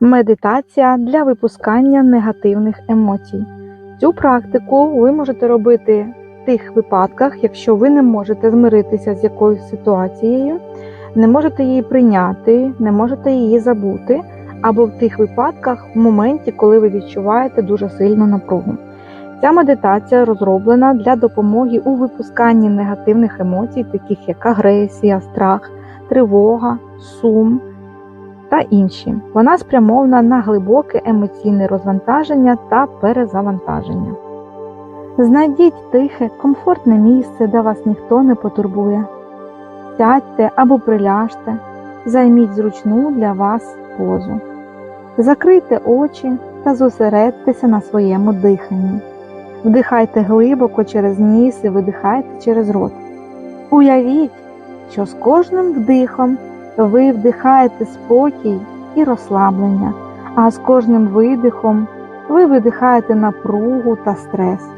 Медитація для випускання негативних емоцій. Цю практику ви можете робити в тих випадках, якщо ви не можете змиритися з якоюсь ситуацією, не можете її прийняти, не можете її забути, або в тих випадках, в моменті, коли ви відчуваєте дуже сильну напругу. Ця медитація розроблена для допомоги у випусканні негативних емоцій, таких як агресія, страх, тривога, сум та інші. Вона спрямована на глибоке емоційне розвантаження та перезавантаження. Знайдіть тихе, комфортне місце, де вас ніхто не потурбує. Сядьте або приляжте, займіть зручну для вас позу. Закрийте очі та зосередьтеся на своєму диханні. Вдихайте глибоко через ніс і видихайте через рот. Уявіть, що з кожним вдихом ви вдихаєте спокій і розслаблення, а з кожним видихом ви видихаєте напругу та стрес.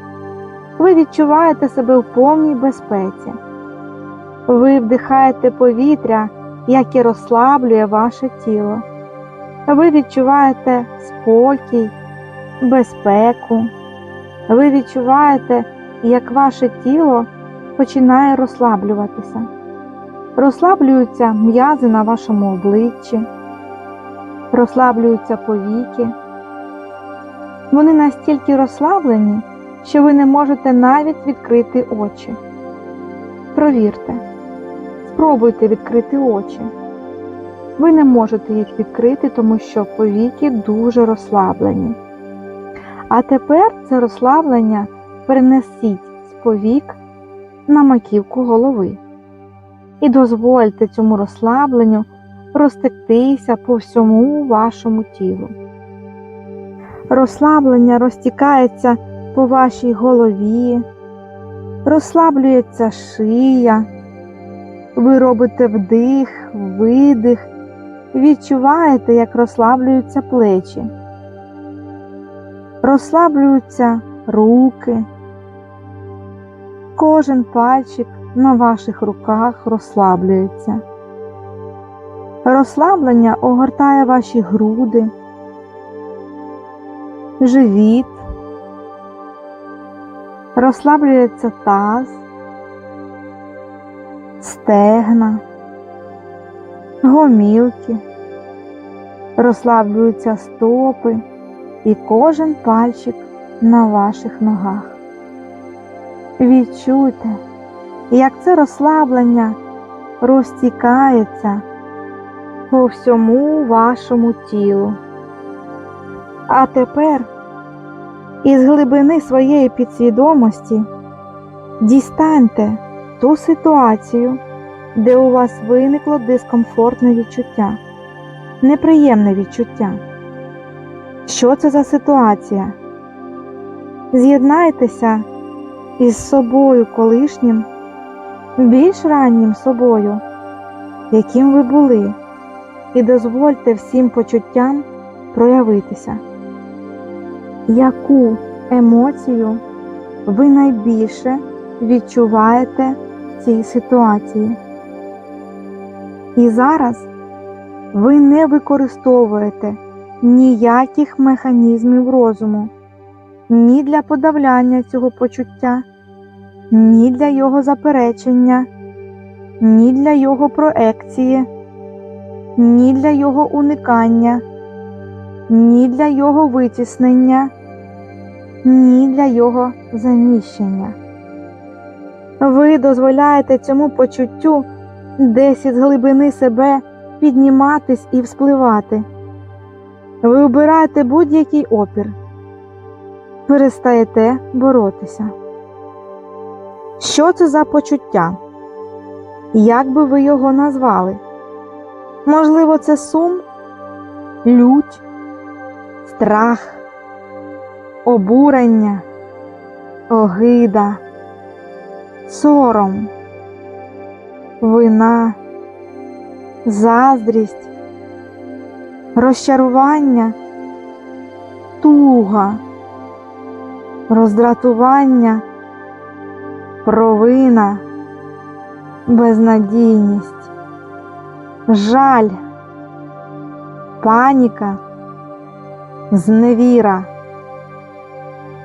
Ви відчуваєте себе в повній безпеці. Ви вдихаєте повітря, яке розслаблює ваше тіло. Ви відчуваєте спокій, безпеку. Ви відчуваєте, як ваше тіло починає розслаблюватися. Розслаблюються м'язи на вашому обличчі, розслаблюються повіки. Вони настільки розслаблені, що ви не можете навіть відкрити очі. Провірте, спробуйте відкрити очі. Ви не можете їх відкрити, тому що повіки дуже розслаблені. А тепер це розслаблення перенесіть з повік на маківку голови і дозвольте цьому розслабленню розтектися по всьому вашому тілу. Розслаблення розтікається по вашій голові, розслаблюється шия, ви робите вдих, видих, відчуваєте, як розслаблюються плечі, розслаблюються руки, кожен пальчик на ваших руках розслаблюється. Розслаблення огортає ваші груди, живіт, розслаблюється таз, стегна, гомілки, розслаблюються стопи і кожен пальчик на ваших ногах. Відчуйте, як це розслаблення розтікається по всьому вашому тілу. А тепер із глибини своєї підсвідомості дістаньте ту ситуацію, де у вас виникло дискомфортне відчуття, неприємне відчуття. Що це за ситуація? З'єднайтеся із собою колишнім, більш раннім собою, яким ви були, і дозвольте всім почуттям проявитися. Яку емоцію ви найбільше відчуваєте в цій ситуації? І зараз ви не використовуєте ніяких механізмів розуму ні для подавляння цього почуття, ні для його заперечення, ні для його проекції, ні для його уникання, ні для його витіснення, ні для його заміщення. Ви дозволяєте цьому почуттю десь із глибини себе підніматись і вспливати. Ви обираєте будь-який опір, перестаєте боротися. Що це за почуття? Як би ви його назвали? Можливо, це сум, лють, страх, обурення, огида, сором, вина, заздрість, розчарування, туга, роздратування, провина, безнадійність, жаль, паніка, зневіра,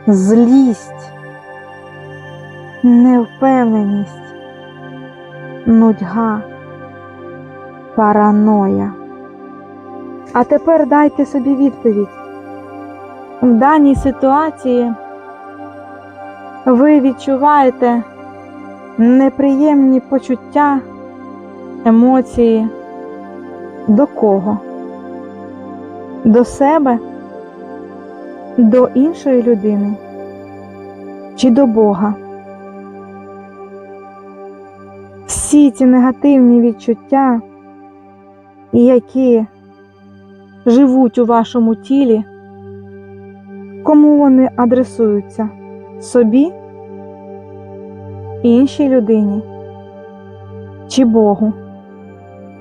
злість, невпевненість, нудьга, параноя. А тепер дайте собі відповідь. В даній ситуації ви відчуваєте неприємні почуття, емоції до кого? До себе, до іншої людини чи до Бога? Всі ці негативні відчуття, які живуть у вашому тілі, кому вони адресуються? Собі, іншій людині чи Богу?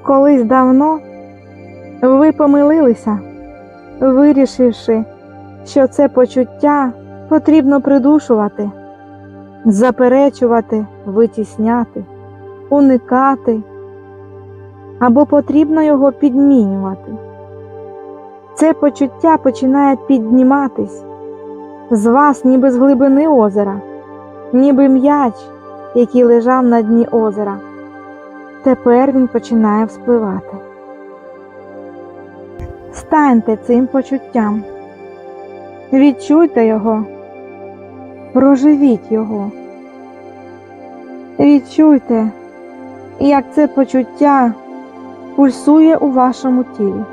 Колись давно ви помилилися, вирішивши, що це почуття потрібно придушувати, заперечувати, витісняти, уникати або потрібно його підмінювати. Це почуття починає підніматись з вас, ніби з глибини озера, ніби м'яч, який лежав на дні озера. Тепер він починає вспливати. Станьте цим почуттям, відчуйте його, проживіть його. Відчуйте, як це почуття пульсує у вашому тілі.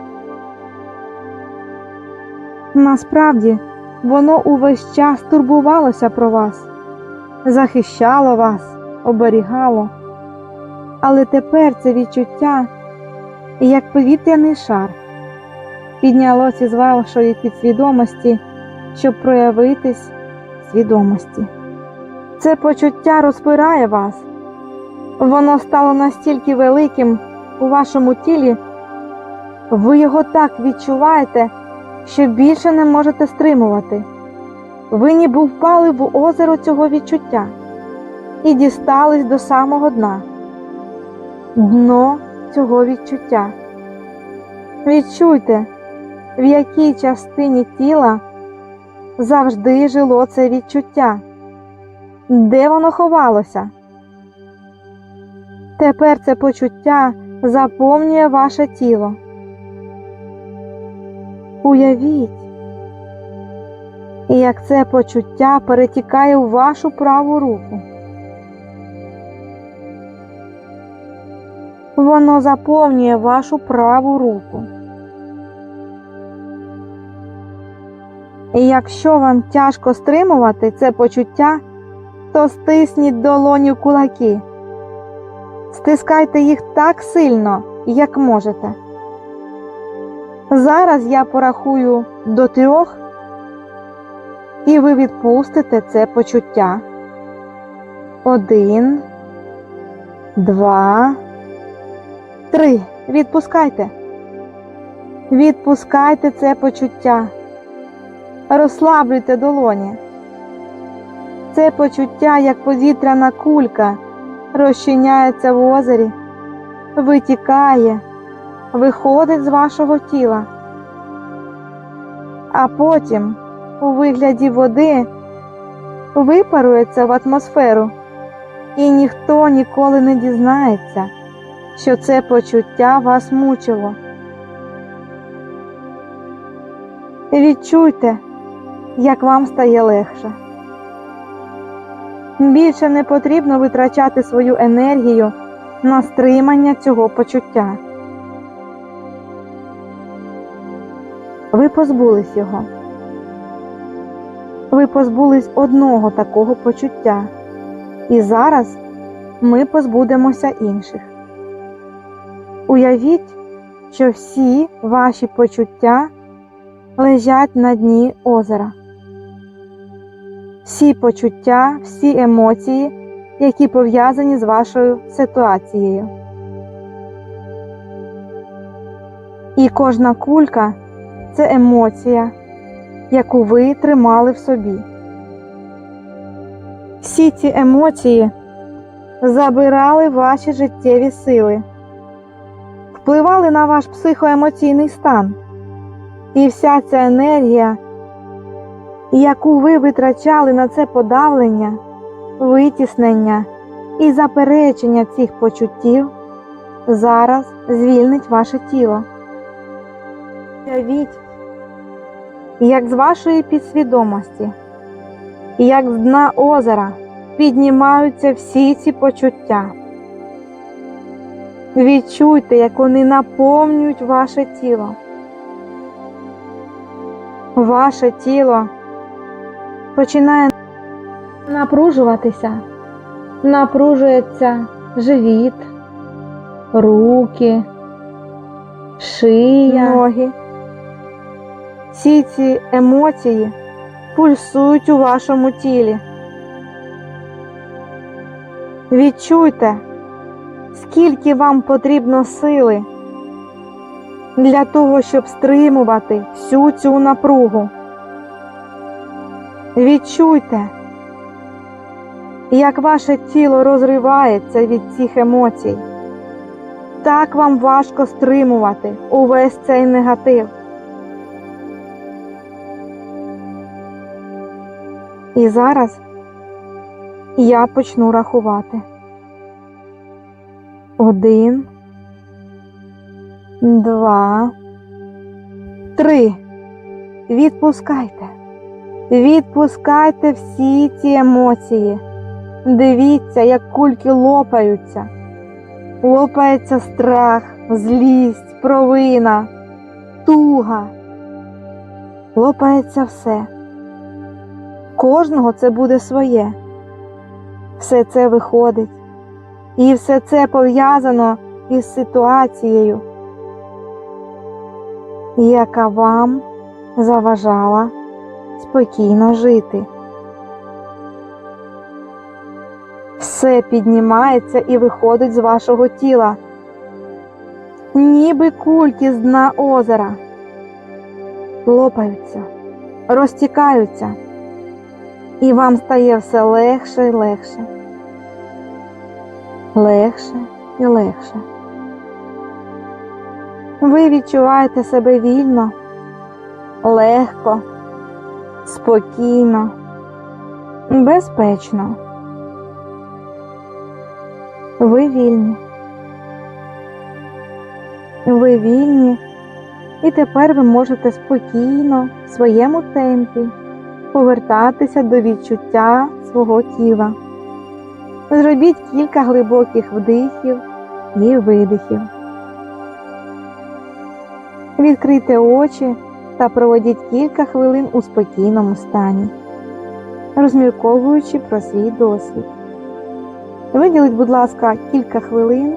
Насправді, воно увесь час турбувалося про вас, захищало вас, оберігало. Але тепер це відчуття, як повітряний шар, піднялося з вашої підсвідомості, щоб проявитись свідомості. Це почуття розпирає вас, воно стало настільки великим у вашому тілі, ви його так відчуваєте, що більше не можете стримувати. Ви ніби впали в озеро цього відчуття і дістались до самого дна дно цього відчуття. Відчуйте, в якій частині тіла завжди жило це відчуття, де воно ховалося. Тепер це почуття заповнює ваше тіло. Уявіть, як це почуття перетікає у вашу праву руку. Воно заповнює вашу праву руку. І якщо вам тяжко стримувати це почуття, то стисніть долоню кулаки. Стискайте їх так сильно, як можете. Зараз я порахую до трьох, і ви відпустите це почуття. Один, два. Три. Відпускайте. Відпускайте це почуття. Розслаблюйте долоні. Це почуття, як повітряна кулька, розчиняється в озері, витікає, виходить з вашого тіла. А потім, у вигляді води, випарується в атмосферу, і ніхто ніколи не дізнається що це почуття вас мучило. Відчуйте, як вам стає легше. Більше не потрібно витрачати свою енергію на стримання цього почуття. Ви позбулись його. Ви позбулись одного такого почуття, і зараз ми позбудемося інших. Уявіть, що всі ваші почуття лежать на дні озера. Всі почуття, всі емоції, які пов'язані з вашою ситуацією. І кожна кулька це емоція, яку ви тримали в собі. Всі ці емоції забирали ваші життєві сили впливали на ваш психоемоційний стан, І вся ця енергія, яку ви витрачали на це подавлення, витіснення і заперечення цих почуттів, зараз звільнить ваше тіло. Уявіть, як з вашої підсвідомості, як з дна озера піднімаються всі ці почуття. Відчуйте, як вони наповнюють ваше тіло. Ваше тіло починає напружуватися, напружується живіт, руки, шия, ноги. Всі ці емоції пульсують у вашому тілі. Відчуйте, скільки вам потрібно сили для того, щоб стримувати всю цю напругу. Відчуйте, як ваше тіло розривається від цих емоцій. Так вам важко стримувати увесь цей негатив. І зараз я почну рахувати. Один, два, три. Відпускайте. Відпускайте всі ці емоції. Дивіться, як кульки лопаються. Лопається страх, злість, провина, туга. Лопається все. Кожного це буде своє. Все це виходить. І все це пов'язано із ситуацією, яка вам заважала спокійно жити. Все піднімається і виходить з вашого тіла, ніби кульки з дна озера, лопаються, розтікаються, і вам стає все легше і легше легше і легше. Ви відчуваєте себе вільно, легко, спокійно, безпечно. Ви вільні. Ви вільні, і тепер ви можете спокійно в своєму темпі повертатися до відчуття свого тіла. Зробіть кілька глибоких вдихів і видихів. Відкрийте очі та проведіть кілька хвилин у спокійному стані, розмірковуючи про свій досвід. Виділіть, будь ласка, кілька хвилин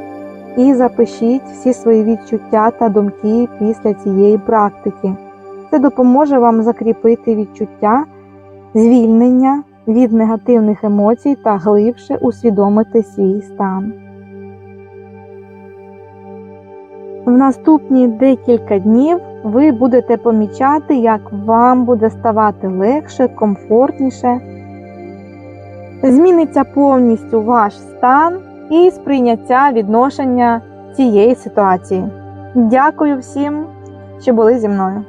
і запишіть всі свої відчуття та думки після цієї практики. Це допоможе вам закріпити відчуття, звільнення від негативних емоцій та глибше усвідомити свій стан. В наступні декілька днів ви будете помічати, як вам буде ставати легше, комфортніше. Зміниться повністю ваш стан і сприйняття відношення цієї ситуації. Дякую всім, що були зі мною.